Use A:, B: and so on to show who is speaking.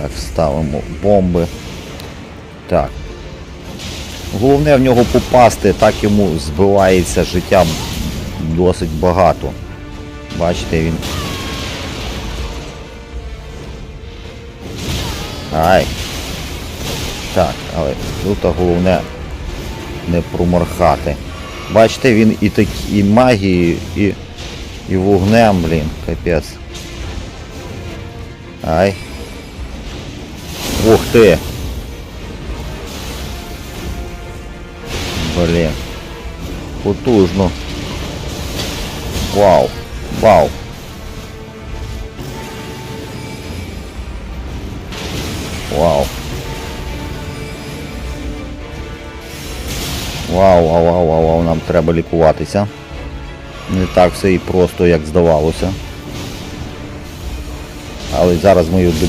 A: Так, ставимо бомби. Так. Головне в нього попасти, так йому збивається життя досить багато. Бачите, він. Ай. Так, але тут головне не проморхати. Бачите, він і так, і магією, і, і вогнем, блін, капець. Ай. Ух ти! Блін. Потужно. Вау. Вау. Вау. Вау, вау, вау, вау, вау, нам треба лікуватися. Не так все і просто, як здавалося. Але зараз ми його